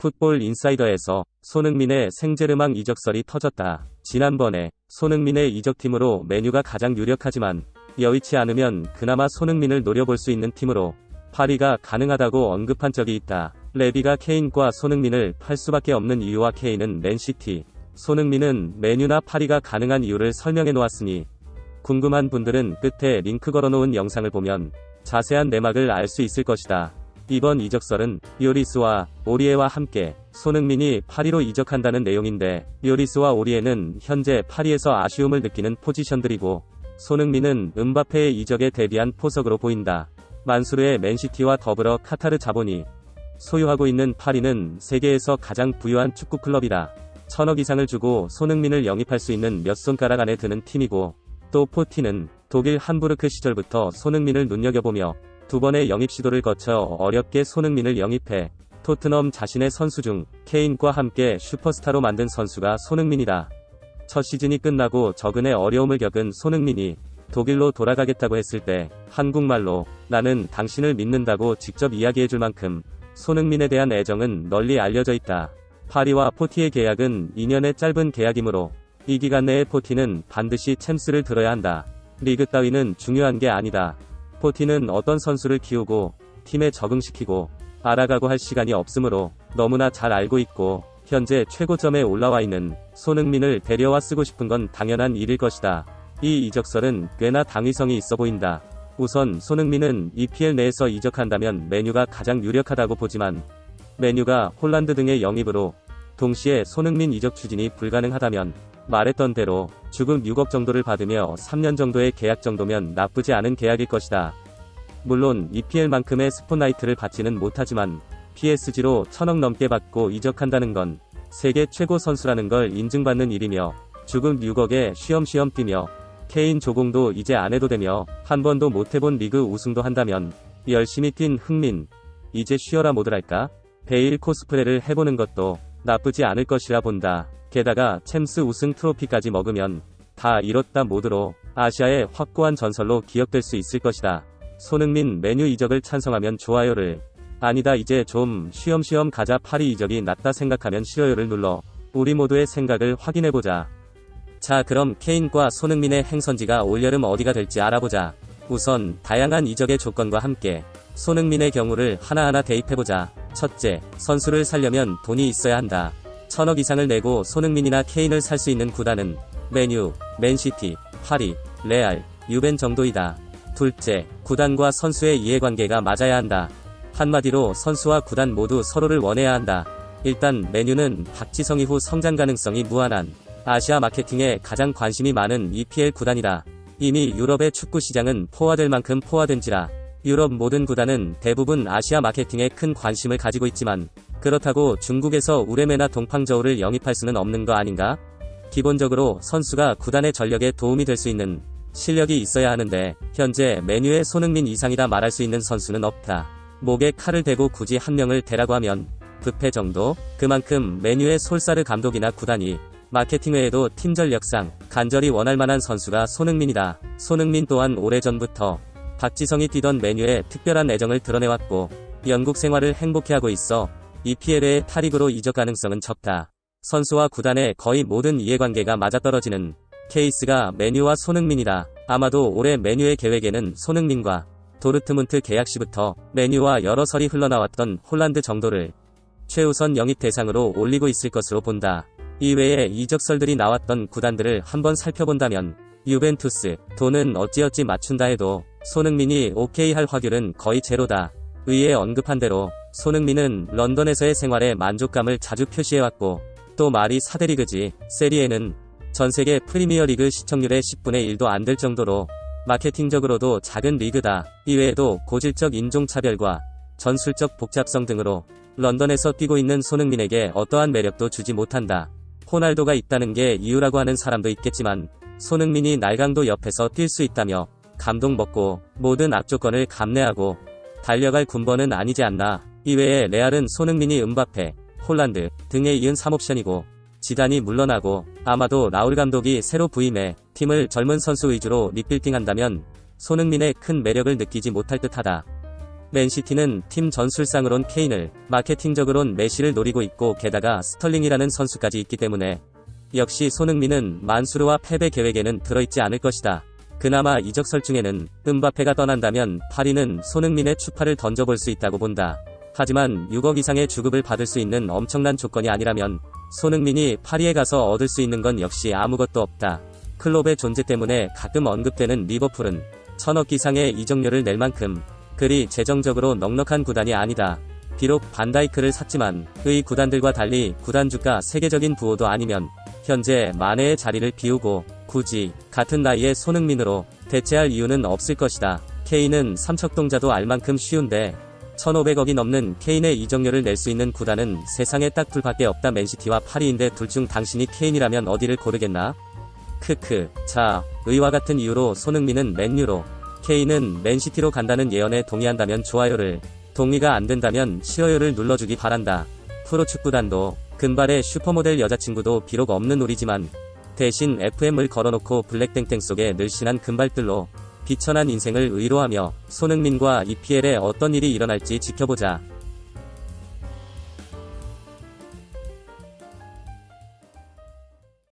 풋볼 인사이더에서 손흥민의 생제르망 이적설이 터졌다. 지난번에 손흥민의 이적팀으로 메뉴가 가장 유력하지만 여의치 않으면 그나마 손흥민을 노려볼 수 있는 팀으로 파리가 가능하다고 언급한 적이 있다. 레비가 케인과 손흥민을 팔 수밖에 없는 이유와 케인은 맨시티, 손흥민은 메뉴나 파리가 가능한 이유를 설명해 놓았으니 궁금한 분들은 끝에 링크 걸어놓은 영상을 보면 자세한 내막을 알 수 있을 것이다. 이번 이적설은 요리스와 오리에와 함께 손흥민이 파리로 이적한다는 내용인데 요리스와 오리에는 현재 파리에서 아쉬움을 느끼는 포지션들이고 손흥민은 음바페의 이적에 대비한 포석으로 보인다. 만수르의 맨시티와 더불어 카타르 자본이 소유하고 있는 파리는 세계에서 가장 부유한 축구 클럽이다. 천억 이상을 주고 손흥민을 영입할 수 있는 몇 손가락 안에 드는 팀이고 또 포티는 독일 함부르크 시절부터 손흥민을 눈여겨보며 두 번의 영입 시도를 거쳐 어렵게 손흥민을 영입해 토트넘 자신의 선수 중 케인과 함께 슈퍼스타로 만든 선수가 손흥민이다. 첫 시즌이 끝나고 적은의 어려움을 겪은 손흥민이 독일로 돌아가겠다고 했을 때 한국말로 나는 당신을 믿는다고 직접 이야기해 줄 만큼 손흥민에 대한 애정은 널리 알려져 있다. 파리와 포티의 계약은 2년의 짧은 계약이므로 이 기간 내에 포티는 반드시 챔스를 들어야 한다. 리그 따위는 중요한 게 아니다. 포티는 어떤 선수를 키우고 팀에 적응시키고 알아가고 할 시간이 없으므로 너무나 잘 알고 있고 현재 최고점에 올라와 있는 손흥민을 데려와 쓰고 싶은 건 당연한 일일 것이다. 이 이적설은 꽤나 당위성이 있어 보인다. 우선 손흥민은 EPL 내에서 이적한다면 메뉴가 가장 유력하다고 보지만 메뉴가 홀란드 등의 영입으로 동시에 손흥민 이적 추진이 불가능하다면 말했던 대로 죽음 6억 정도를 받으며 3년 정도의 계약 정도면 나쁘지 않은 계약일 것이다. 물론 EPL만큼의 스포나이트를 받지는 못하지만 PSG로 천억 넘게 받고 이적한다는 건 세계 최고 선수라는 걸 인증받는 일이며 죽음 6억에 쉬엄쉬엄 뛰며 케인 조공도 이제 안 해도 되며 한 번도 못 해본 리그 우승도 한다면 열심히 뛴 흥민 이제 쉬어라 모드랄까? 베일 코스프레를 해보는 것도 나쁘지 않을 것이라 본다. 게다가 챔스 우승 트로피까지 먹으면 다 이렇다 모드로 아시아의 확고한 전설로 기억될 수 있을 것이다. 손흥민 메뉴 이적을 찬성하면 좋아요를 아니다 이제 좀 쉬엄쉬엄 가자 파리 이적이 낫다 생각하면 싫어요를 눌러 우리 모두의 생각을 확인해보자. 자 그럼 케인과 손흥민의 행선지가 올여름 어디가 될지 알아보자. 우선 다양한 이적의 조건과 함께 손흥민의 경우를 하나하나 대입해보자. 첫째, 선수를 살려면 돈이 있어야 한다. 천억 이상을 내고 손흥민이나 케인을 살 수 있는 구단은 메뉴, 맨시티, 파리, 레알, 유벤 정도이다. 둘째, 구단과 선수의 이해관계가 맞아야 한다. 한마디로 선수와 구단 모두 서로를 원해야 한다. 일단 메뉴는 박지성 이후 성장 가능성이 무한한 아시아 마케팅에 가장 관심이 많은 EPL 구단이다. 이미 유럽의 축구 시장은 포화될 만큼 포화된지라 유럽 모든 구단은 대부분 아시아 마케팅에 큰 관심을 가지고 있지만 그렇다고 중국에서 우레메나 동팡저우를 영입할 수는 없는 거 아닌가? 기본적으로 선수가 구단의 전력에 도움이 될 수 있는 실력이 있어야 하는데 현재 메뉴의 손흥민 이상이다 말할 수 있는 선수는 없다. 목에 칼을 대고 굳이 한 명을 대라고 하면 부패 정도? 그만큼 메뉴의 솔사르 감독이나 구단이 마케팅 외에도 팀 전력상 간절히 원할 만한 선수가 손흥민이다. 손흥민 또한 오래전부터 박지성이 뛰던 메뉴에 특별한 애정을 드러내왔고 영국 생활을 행복해하고 있어 EPL의 타리그로 이적 가능성은 적다. 선수와 구단의 거의 모든 이해관계가 맞아떨어지는 케이스가 메뉴와 손흥민이다. 아마도 올해 메뉴의 계획에는 손흥민과 도르트문트 계약 시부터 메뉴와 여러 설이 흘러나왔던 홀란드 정도를 최우선 영입 대상으로 올리고 있을 것으로 본다. 이외에 이적설들이 나왔던 구단들을 한번 살펴본다면 유벤투스 돈은 어찌어찌 맞춘다 해도 손흥민이 오케이 할 확률은 거의 제로다. 위에 언급한 대로 손흥민은 런던에서의 생활에 만족감을 자주 표시해왔고 또 말이 사대리그지 세리에는 전세계 프리미어리그 시청률의 10분의 1도 안 될 정도로 마케팅적으로도 작은 리그다. 이외에도 고질적 인종차별과 전술적 복잡성 등으로 런던에서 뛰고 있는 손흥민에게 어떠한 매력도 주지 못한다. 호날도가 있다는 게 이유라고 하는 사람도 있겠지만 손흥민이 날강도 옆에서 뛸 수 있다며 감동 먹고 모든 악조건을 감내하고 달려갈 군번은 아니지 않나. 이외에 레알은 손흥민이 음바페, 홀란드 등에 이은 3옵션이고 지단이 물러나고 아마도 라울 감독이 새로 부임해 팀을 젊은 선수 위주로 리빌딩한다면 손흥민의 큰 매력을 느끼지 못할 듯하다. 맨시티는 팀 전술상으론 케인을, 마케팅적으론 메시를 노리고 있고 게다가 스털링이라는 선수까지 있기 때문에 역시 손흥민은 만수르와 패배 계획에는 들어있지 않을 것이다. 그나마 이적설 중에는 은바페가 떠난다면 파리는 손흥민의 추파를 던져볼 수 있다고 본다. 하지만 6억 이상의 주급을 받을 수 있는 엄청난 조건이 아니라면 손흥민이 파리에 가서 얻을 수 있는 건 역시 아무것도 없다. 클롭의 존재 때문에 가끔 언급되는 리버풀은 천억 이상의 이적료를 낼 만큼 그리 재정적으로 넉넉한 구단이 아니다. 비록 반다이크를 샀지만 의 구단들과 달리 구단 주가 세계적인 부호도 아니면 현재 마네의 자리를 비우고 굳이 같은 나이에 손흥민으로 대체할 이유는 없을 것이다. 케인은 삼척동자도 알 만큼 쉬운데 1500억이 넘는 케인의 이적료를 낼 수 있는 구단은 세상에 딱 둘밖에 없다 맨시티와 파리인데 둘 중 당신이 케인이라면 어디를 고르겠나? 크크. 자, 의와 같은 이유로 손흥민은 맨유로, 케인은 맨시티로 간다는 예언에 동의한다면 좋아요를, 동의가 안 된다면 싫어요를 눌러주기 바란다. 프로축구단도 금발의 슈퍼모델 여자친구도 비록 없는 우리지만 대신 FM을 걸어놓고 블랙땡땡 속에 늘씬한 금발들로 비천한 인생을 의로하며 손흥민과 EPL에 어떤 일이 일어날지 지켜보자.